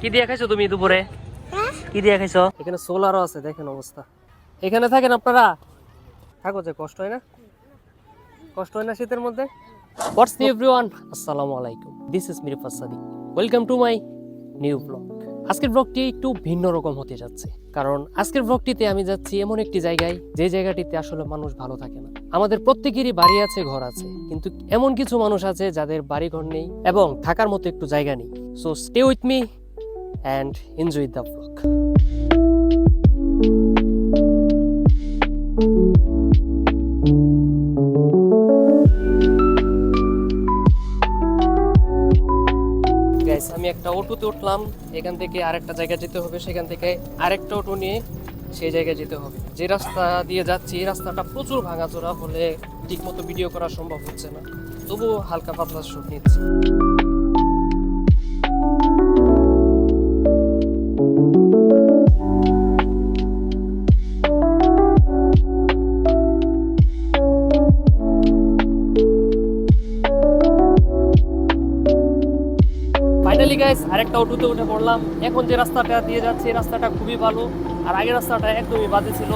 কি দিয়ে খাইছো তুমি দুপুরে? কি দিয়ে খাইছো? এখানে সোলারও আছে দেখেন অবস্থা। এখানে থাকেন আপনারা? থাকো যে কষ্ট হয় না? কষ্ট হয় না শীতের মধ্যে? হোয়াটস নিউ এভরিওয়ান আসসালামু আলাইকুম। This is Mirfas Sadik welcome to my new blog আজকের ব্লগটি একটু ভিন্ন রকম হতে যাচ্ছে। কারণ আজকের ব্লগটিতে আমি যাচ্ছি এমন একটি জায়গায় যে জায়গাটিতে আসলে মানুষ ভালো থাকে না। আমাদের প্রত্যেকেরই বাড়ি আছে ঘর আছে। কিন্তু এমন কিছু মানুষ আছে যাদের বাড়ি ঘর নেই এবং থাকার মতো একটু জায়গা নেই। So stay with me and enjoy the blog আমি একটা অটোতে উঠলাম, এখান থেকে আরেকটা জায়গায় যেতে হবে, সেখান থেকে আরেকটা অটো নিয়ে সেই জায়গায় যেতে হবে। যে রাস্তা দিয়ে যাচ্ছি, এই রাস্তাটা প্রচুর ভাঙাচোরা হলে ঠিকমতো ভিডিও করা সম্ভব হচ্ছে না। তবুও হালকা পাতলা শুট নিচ্ছি। ফাইনালি গাইস আরেকটা অটোতে উঠে পড়লাম। এখন যে রাস্তাটা দিয়ে যাচ্ছে, এই রাস্তাটা খুবই ভালো। আর আগের রাস্তাটা একদমই বাজে ছিল।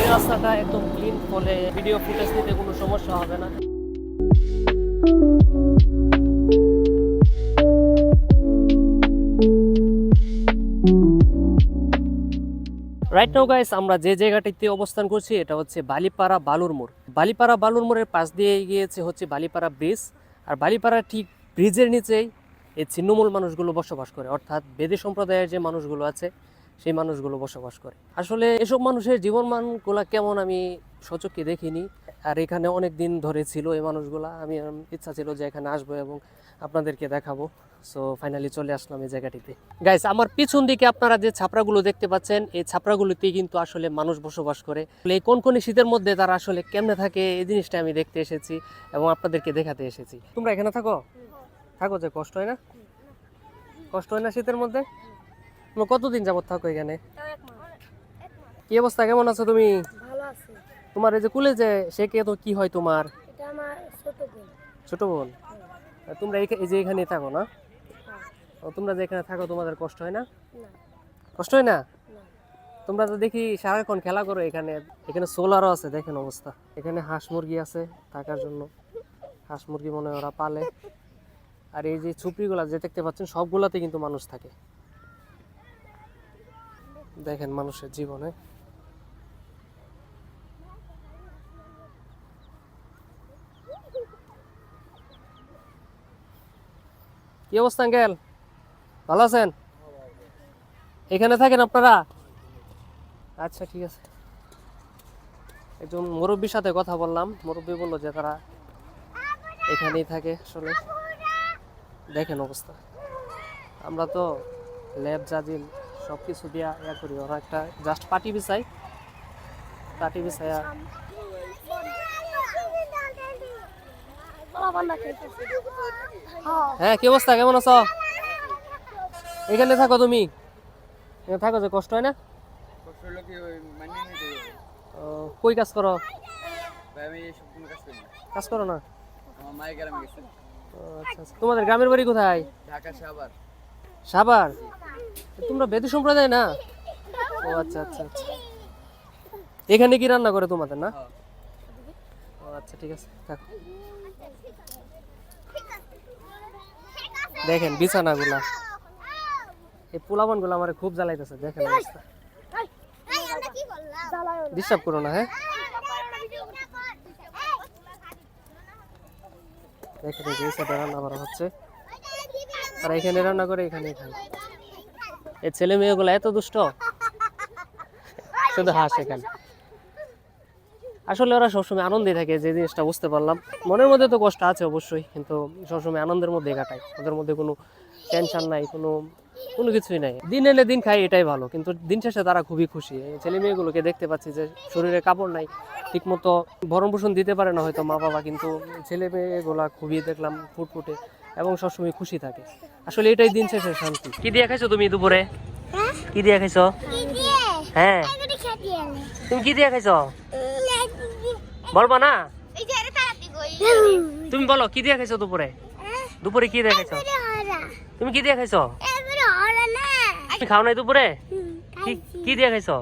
এই রাস্তাটা একদম ক্লিন ফলে ভিডিও ফুটেজ নিতে কোনো সমস্যা হবে না। রাইট নাও গাইস আমরা যে জায়গাটিতে অবস্থান করছি, এটা হচ্ছে বালিপাড়া বালুর মোড়। বালিপাড়া বালুর মোড়ের পাশ দিয়ে গিয়েছে হচ্ছে বালিপাড়া ব্রিজ আর বালিপাড়া ঠিক ব্রিজের নিচেই এই ছিন্নমূল মানুষগুলো বসবাস করে, অর্থাৎ বেদে সম্প্রদায়ের যে মানুষগুলো আছে, সেই মানুষগুলো বসবাস করে। আসলে এসব মানুষের জীবন মানগুলা কেমন আমি সচক্ষে দেখিনি। আর এখানে অনেক দিন ধরে ছিল এই মানুষগুলা। আমি ইচ্ছা ছিল যে এখানে আসব এবং আপনাদেরকে দেখাবো। সো ফাইনালি চলে আসলাম এই জায়গাটিতে। গাইস আমার পিছন দিকে আপনারা যে ছাপড়াগুলো দেখতে পাচ্ছেন, এই ছাপড়াগুলোতে কিন্তু আসলে মানুষ বসবাস করে। এই কোন কোন শীতের মধ্যে তারা আসলে কেমনে থাকে, এই জিনিসটা আমি দেখতে এসেছি এবং আপনাদেরকে দেখাতে এসেছি। তোমরা এখানে থাকো। থাকো যে কষ্ট হয় না? কষ্ট হয় না শীতের মধ্যে? তোমরা কতদিন যাবত থাকো এখানে? কি অবস্থা? কেমন আছো তুমি? তোমার এই যে কুলে যে সে কে তো কি হয় তোমার? ছোট বোন। তোমরা এই যে এখানে থাকো না? ও, তোমরা যে এখানে থাকো তোমাদের কষ্ট হয় না। কষ্ট হয় না? না। তোমরা তো দেখি সারাক্ষণ খেলা করো এখানে। এখানে সোলারও আছে দেখেন অবস্থা। এখানে হাঁস মুরগি আছে থাকার জন্য। হাঁস মুরগি মনে হয় ওরা পালে। আর এই যে ছুপড়িগুলা যে দেখতে পাচ্ছেন, সবগুলাতে কিন্তু মানুষ থাকে। দেখেন মানুষের জীবনে। কি অবস্থা, আঙ্কেল? ভালো আছেন? এখানে থাকেন আপনারা? আচ্ছা ঠিক আছে। একজন মুরব্বীর সাথে কথা বললাম। মুরব্বী বলল যে তারা এখানেই থাকে আসলে। দেখেন অবস্থা। আমরা তো ল্যাব জাজিল সব কিছু দিয়া ইয়া করি। ওরা একটা জাস্ট পাটি বিছাই পাটি বিছাইয়া হ্যাঁ কি অবস্থা? কেমন আছো? এখানে থাকো তুমি। থাকো যে কষ্ট হয় না? কই কাজ করো? কাজ করি না? আমার মায়ের গ্রামে গেছে। তোমাদের গ্রামের বাড়ি কোথায়? ঢাকা সাভার। তোমরা বেদী সম্প্রদায় না? ও আচ্ছা আচ্ছা আচ্ছা। এখানে কি রান্না করে তোমাদের না? হ্যাঁ। ও আচ্ছা ঠিক আছে থাকো। দেখেন বিছানাগুলা। এই পোলাবানগুলো আমার খুব জ্বালাইতেছে দেখেন অবস্থা। ডিস্টার্ব করো না হ্যাঁ? এই যে এই রান্না করা হচ্ছে। আর এখানে রান্না করে এখানে খাই এই ছেলে মেয়েগুলো এত দুষ্ট। শুধু হাস এখানে। আসলে ওরা সবসময় আনন্দে থাকে, যে জিনিসটা বুঝতে পারলাম। মনের মধ্যে তো কষ্ট আছে অবশ্যই, কিন্তু সবসময় আনন্দের মধ্যে কাটায়। ওদের মধ্যে কোনো টেনশন নাই, কোনো কোনো কিছুই নাই। দিন এনে দিন খাই এটাই ভালো। কিন্তু দিন শেষে তারা খুবই খুশি। ছেলে মেয়েগুলোকে দেখতে পাচ্ছি যে শরীরে কাপড় নাই ঠিকমতো ভরণ পোষণ দিতে পারে না হয়তো মা বাবা কিন্তু ছেলে মেয়েগুলা খুবই দেখলাম ফুটফুটে এবং সবসময় খুশি থাকে। আসলে এটাই দিন শেষে শান্তি। কি দিয়ে খাইছো তুমি দুপুরে? কি দিয়ে খাইছো? হ্যাঁ। তুমি কি দিয়ে খাইছো? বলবা না। তুমি বলো কি দিয়ে খাইছো দুপুরে? দুপুরে কি দিয়ে খাইছো? তুমি কি দিয়ে খাইছো? তুমি খাও নাই দুপুরে? কি কি দিয়ে খাইছো?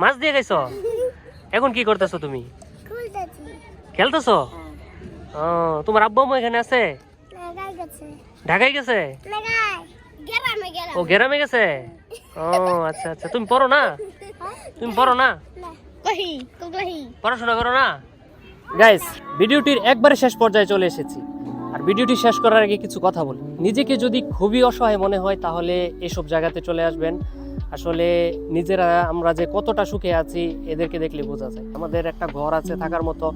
মাছ। দিয়ে খাইছো? এখন কি করতেছো তুমি? খুলতেছি। খেলতেছো? ও তোমার আব্বু আম্মু এখানে আছে? ঢাকায় গেছে। ও গেরামে গেছে? ও আচ্ছা আচ্ছা। তুমি পড়ো না? তুমি পড়ো না? পড়াশোনা করো না? গাইস ভিডিওটির একবারে শেষ পর্যায়ে চলে এসেছি। আর ভিডিওটি শেষ করার আগে কিছু কথা বলি। নিজেকে যদি খুবই অসহায় মনে হয়, তাহলে এসব জায়গাতে চলে আসবেন। আসলে নিজেরা, আমরা যে কতটা সুখে আছি, এদেরকে দেখলে বোঝা যায়। আমাদের একটা ঘর আছে থাকার মতো,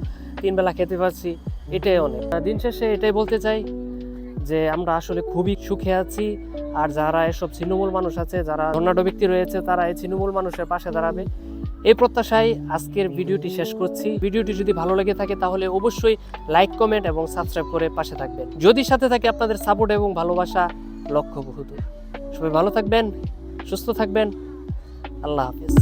তিন বেলা খেতে পারছি, এটাই অনেক। দিন শেষে এটাই বলতে চাই যে, আমরা আসলে খুবই সুখে আছি, আর যারা এসব ছিন্নমূল মানুষ আছে, যারা ধর্নাঢ্য ব্যক্তি রয়েছে, তারা এই ছিন্নমূল মানুষের পাশে দাঁড়াবে। এই প্রত্যাশায় আজকের ভিডিওটি শেষ করছি। ভিডিওটি যদি ভালো লেগে থাকে তাহলে অবশ্যই লাইক, কমেন্ট এবং সাবস্ক্রাইব করে পাশে থাকবেন। যদি সাথে থাকে আপনাদের সাপোর্ট এবং ভালোবাসা লক্ষ্য বহুত সবাই ভালো থাকবেন, সুস্থ থাকবেন। আল্লাহ হাফিজ।